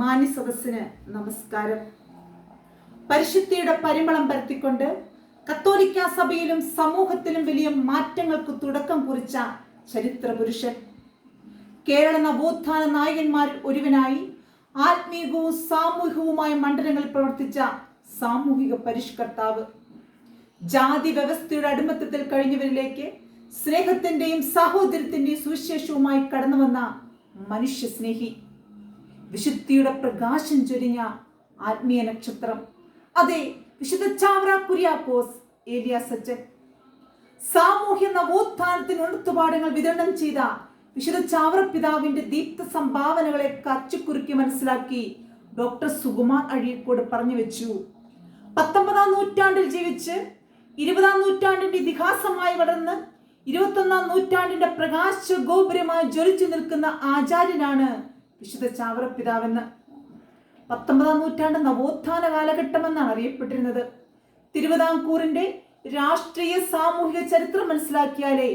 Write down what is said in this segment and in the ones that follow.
മാന്യസദസ്സിന് നമസ്കാരം. പരിശുദ്ധിയുടെ പരിമളം പരത്തിക്കൊണ്ട് കത്തോലിക്ക സഭയിലും സമൂഹത്തിലും വലിയ മാറ്റങ്ങൾക്ക് തുടക്കം കുറിച്ച ചരിത്ര പുരുഷൻ കേരള നവോത്ഥാന നായകന്മാരിൽ ഒരുവനായി ആത്മീയവും സാമൂഹികവുമായ മണ്ഡലങ്ങളിൽ പ്രവർത്തിച്ച സാമൂഹിക പരിഷ്കർത്താവ്. ജാതി വ്യവസ്ഥയുടെ അടിമത്തത്തിൽ കഴിഞ്ഞവരിലേക്ക് സ്നേഹത്തിന്റെയും സഹോദരത്തിന്റെയും സുവിശേഷവുമായി കടന്നു വന്ന മനുഷ്യസ്നേഹി. വിശുദ്ധിയുടെ പ്രകാശം ചൊരിഞ്ഞ ആത്മീയ നക്ഷത്രം. അതെ വിശുദ്ധ ചാവറ കുര്യാക്കോസ് ഏലിയ സച്ചൻ സാമൂഹ്യ നവോത്ഥാനത്തിന് ഉണർത്തുപാടങ്ങൾ വിതരണം ചെയ്ത വിശുദ്ധ ചാവറ പിതാവിന്റെ ദീപ്ത സംഭാവനകളെ കച്ചുക്കുറുക്കി മനസ്സിലാക്കി ഡോക്ടർ സുകുമാർ അഴീക്കോട് പറഞ്ഞു വെച്ചു. പത്തൊമ്പതാം നൂറ്റാണ്ടിൽ ജീവിച്ച് ഇരുപതാം നൂറ്റാണ്ടിന്റെ ഇതിഹാസമായി വളർന്ന് ഇരുപത്തൊന്നാം നൂറ്റാണ്ടിന്റെ പ്രകാശ ഗോപുരമായി ജ്വലിച്ചു നിൽക്കുന്ന ആചാര്യനാണ് വിശുദ്ധ ചാവറ പിതാവെന്ന് പത്തൊമ്പതാം നൂറ്റാണ്ട് നവോത്ഥാന കാലഘട്ടമെന്നാണ് അറിയപ്പെട്ടിരുന്നത്. തിരുവിതാംകൂറിന്റെ രാഷ്ട്രീയ സാമൂഹിക ചരിത്രം മനസ്സിലാക്കിയാലേ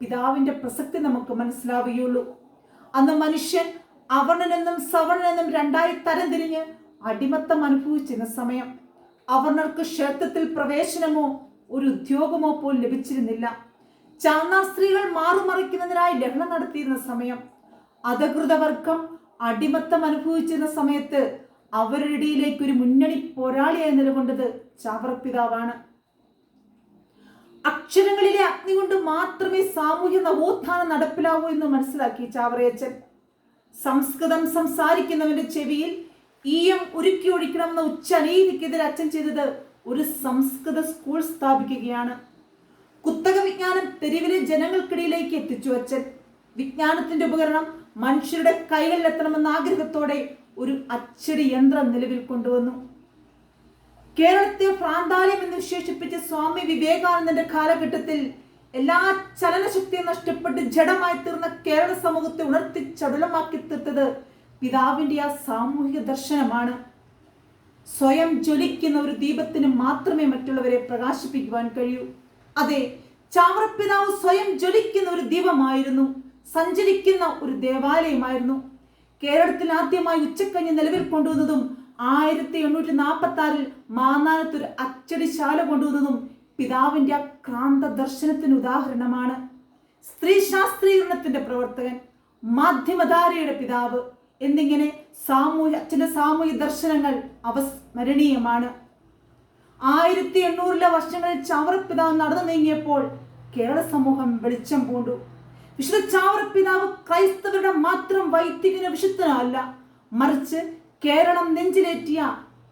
പിതാവിന്റെ പ്രസക്തി നമുക്ക് മനസ്സിലാവുകയുള്ളൂ. അന്ന് മനുഷ്യൻ അവർണനെന്നും സവർണനെന്നും രണ്ടായി തരംതിരിഞ്ഞ് അടിമത്തം അനുഭവിച്ചിരുന്ന സമയം. അവർണർക്ക് ക്ഷേത്രത്തിൽ പ്രവേശനമോ ഒരു ഉദ്യോഗമോ പോലും ലഭിച്ചിരുന്നില്ല. ചാന്നാർ സ്ത്രീകൾ മാറുമറിക്കുന്നതിനായി ലഹളം നടത്തിയിരുന്ന സമയം. അധകൃതവർഗം അടിമത്തം അനുഭവിച്ചിരുന്ന സമയത്ത് അവരുടെ ഇടയിലേക്ക് ഒരു മുന്നണി പോരാളിയായി നിലകൊണ്ടത് ചാവറപ്പിതാവാണ്. അക്ഷരങ്ങളിലെ അഗ്നി കൊണ്ട് മാത്രമേ സാമൂഹ്യ നവോത്ഥാനം നടപ്പിലാവൂ എന്ന് മനസ്സിലാക്കി ചാവറയച്ചൻ. സംസ്കൃതം സംസാരിക്കുന്നവന്റെ ചെവിയിൽ ഈയം ഉരുക്കി ഒഴിക്കണം ഒഴിക്കണമെന്ന ഉച്ചനീതിക്കെതിരെ അച്ഛൻ ചെയ്തത് ഒരു സംസ്കൃത സ്കൂൾ സ്ഥാപിക്കുകയാണ്. കുത്തക വിജ്ഞാനം തെരുവിലെ ജനങ്ങൾക്കിടയിലേക്ക് എത്തിച്ചു അച്ഛൻ. വിജ്ഞാനത്തിന്റെ ഉപകരണം മനുഷ്യരുടെ കൈകളിലെത്തണമെന്ന ആഗ്രഹത്തോടെ ഒരു അച്ചടി യന്ത്രം നിലവിൽ കൊണ്ടുവന്നു. കേരളത്തെ ഭ്രാന്താലയം എന്ന് വിശേഷിപ്പിച്ച സ്വാമി വിവേകാനന്ദന്റെ കാലഘട്ടത്തിൽ എല്ലാ ചലനശക്തിയും നഷ്ടപ്പെട്ട് ജഡമായി തീർന്ന കേരള സമൂഹത്തെ ഉണർത്തി ചടുലമാക്കി തീർത്തത് പിതാവിന്റെ ആ സാമൂഹിക ദർശനമാണ്. സ്വയം ജ്വലിക്കുന്ന ഒരു ദീപത്തിന് മാത്രമേ മറ്റുള്ളവരെ പ്രകാശിപ്പിക്കുവാൻ കഴിയൂ. അതെ ചാവറപ്പിതാവ് സ്വയം ജ്വലിക്കുന്ന ഒരു ദീപമായിരുന്നു. സഞ്ചരിക്കുന്ന ഒരു ദേവാലയമായിരുന്നു. കേരളത്തിൽ ആദ്യമായി ഉച്ചക്കഞ്ഞ് നിലവിൽ കൊണ്ടുവന്നതും ആയിരത്തി എണ്ണൂറ്റി നാൽപ്പത്തി ആറിൽ മാന്നാനത്ത് ഒരു അച്ചടിശാല കൊണ്ടുവന്നതും പിതാവിന്റെ അക്രാന്ത ക്രാന്ത ദർശനത്തിന് ഉദാഹരണമാണ്. സ്ത്രീ ശാസ്ത്രീകരണത്തിന്റെ പ്രവർത്തകൻ മാധ്യമധാരയുടെ പിതാവ് എന്നിങ്ങനെ സാമൂഹ്യ അച്ഛന്റെ സാമൂഹ്യ ദർശനങ്ങൾ അവസ്മരണീയമാണ്. ആയിരത്തി എണ്ണൂറിലെ വർഷങ്ങളിൽ ചാവറപ്പിതാവ് നടന്നു നീങ്ങിയപ്പോൾ കേരള സമൂഹം വെളിച്ചം പൂണ്ടു. വിശുദ്ധ ചാവറ പിതാവ് ക്രൈസ്തവരുടെ മാത്രം വൈദികന വിശുദ്ധനല്ല മറിച്ച് കേരളം നെഞ്ചിലേറ്റിയ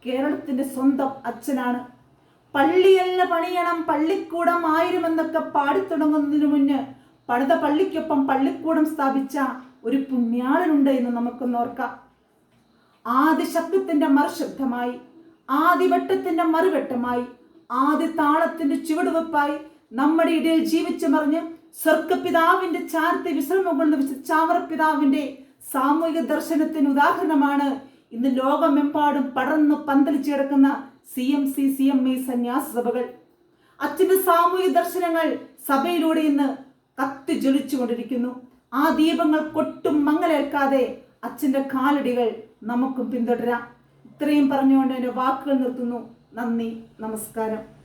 കേരളത്തിന്റെ സ്വന്തം അച്ഛനാണ്. പള്ളിയല്ല പണിയണം പള്ളിക്കൂടം ആയിരം എന്നൊക്കെ പാടിത്തുടങ്ങുന്നതിനു മുന്ന് പണിത പള്ളിക്കൊപ്പം പള്ളിക്കൂടം സ്ഥാപിച്ച ഒരു പുണ്യാളനുണ്ട് എന്ന് നമുക്കൊന്ന് ഓർക്കാം. ആദ്യ ശബ്ദത്തിന്റെ മറുശബ്ദമായി ആദിവട്ടത്തിന്റെ മറുവട്ടമായി ആദ്യ താളത്തിന്റെ ചുവടുവെപ്പായി നമ്മുടെ ഇടയിൽ ജീവിച്ചു മറിഞ്ഞ് സ്വർഗപിതാവിന്റെ ചാരത്തെ വിശ്രമം കൊണ്ട് വെച്ച ചാവറപ്പിതാവിന്റെ സാമൂഹിക ദർശനത്തിന് ഉദാഹരണമാണ്. ഇന്ന് ലോകമെമ്പാടും പടർന്ന് പന്തലിച്ചു കിടക്കുന്ന C M C C M I സന്യാസ സഭകൾ അച്ഛന്റെ സാമൂഹിക ദർശനങ്ങൾ സഭയിലൂടെ ഇന്ന് കത്തി ജ്വലിച്ചുകൊണ്ടിരിക്കുന്നു ആ ദീപങ്ങൾ കൊട്ടും മങ്ങലേൽക്കാതെ അച്ഛന്റെ കാലടികൾ നമുക്കും പിന്തുടരാം. ഇത്രയും പറഞ്ഞുകൊണ്ട് എന്റെ വാക്കുകൾ നിർത്തുന്നു. നന്ദി നമസ്കാരം.